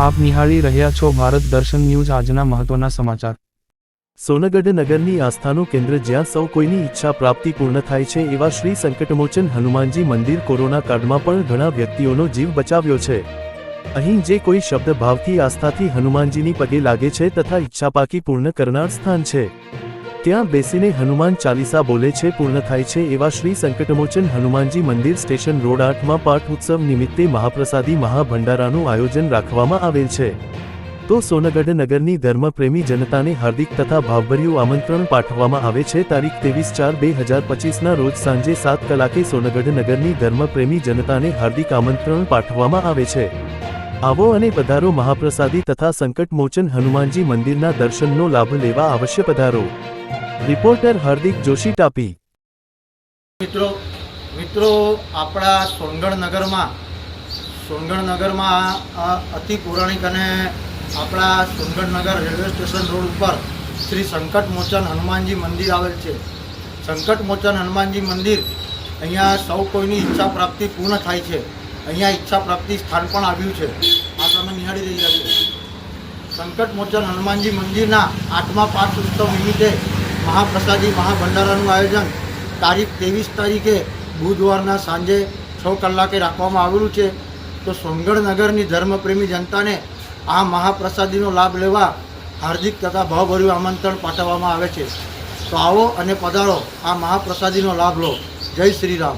આપ નિહાળી રહ્યા છો ભારત દર્શન ન્યૂઝ આજના મહત્વના સમાચાર. સોનગઢ નગરની આસ્થાનું કેન્દ્ર જ્યાં સૌ કોઈની ઈચ્છા પ્રાપ્તિ પૂર્ણ થાય છે એવા શ્રી સંકટમોચન હનુમાનજી મંદિર કોરોના કાળમાં પણ ઘણા વ્યક્તિઓનો જીવ બચાવ્યો છે. અહીં જે કોઈ શબ્દ ભાવથી આસ્થાથી હનુમાનજીની પગે લાગે છે તથા ઈચ્છા પાકી પૂર્ણ કરનાર સ્થાન છે. ત્યાં બેસીને હનુમાન ચાલીસા બોલે છે, પૂર્ણ થાય છે એવા શ્રી સંકટમોચન હનુમાનજી મંદિર સ્ટેશન રોડ આઠમાં પાઠ ઉત્સવ નિમિત્તે મહાપ્રસાદી મહાભંડારાનું આયોજન રાખવામાં આવેલ છે. તો સોનગઢ નગરની ધર્મપ્રેમી જનતાને હાર્દિક તથા ભાવભર્યું આમંત્રણ પાઠવવામાં આવે છે. તારીખ ત્રેવીસ ચાર બે હજાર પચીસના રોજ સાંજે સાત કલાકે સોનગઢ નગરની ધર્મપ્રેમી જનતાને હાર્દિક આમંત્રણ પાઠવવામાં આવે છે. આવો અને પધારો મહાપ્રસાદી તથા સંકટમોચન હનુમાનજી મંદિરના દર્શનનો લાભ લેવા અવશ્ય પધારો. રિપોર્ટર હાર્દિક જોશી ટાપી. મિત્રો મિત્રો, આપણા સોનગઢ નગરમાં સોનગઢ નગરમાં અતિ પૌરાણિક અને આપણા સોનગઢ નગર રેલવે સ્ટેશન રોડ ઉપર શ્રી સંકટ મોચન હનુમાનજી મંદિર આવેલ છે. સંકટ મોચન હનુમાનજી મંદિર અહીંયા સૌ કોઈની ઈચ્છા પ્રાપ્તિ પૂર્ણ થાય છે. અહીંયા ઈચ્છા પ્રાપ્તિ સ્થાન પણ આવ્યું છે. આ તમે નિહાળી રહ્યા છો. સંકટ મોચન હનુમાનજી મંદિરના આઠમા પાઠ ઉત્સવ નિમિત્તે મહાપ્રસાદી મહાભંડારાનું આયોજન તારીખ ત્રેવીસ તારીખે બુધવારના સાંજે છ કલાકે રાખવામાં આવેલું છે. તો સોનગઢ નગરની ધર્મપ્રેમી જનતાને આ મહાપ્રસાદીનો લાભ લેવા હાર્દિક તથા ભાવભર્યું આમંત્રણ પાઠવવામાં આવે છે. તો આવો અને પધારો, આ મહાપ્રસાદીનો લાભ લો. જય શ્રી રામ.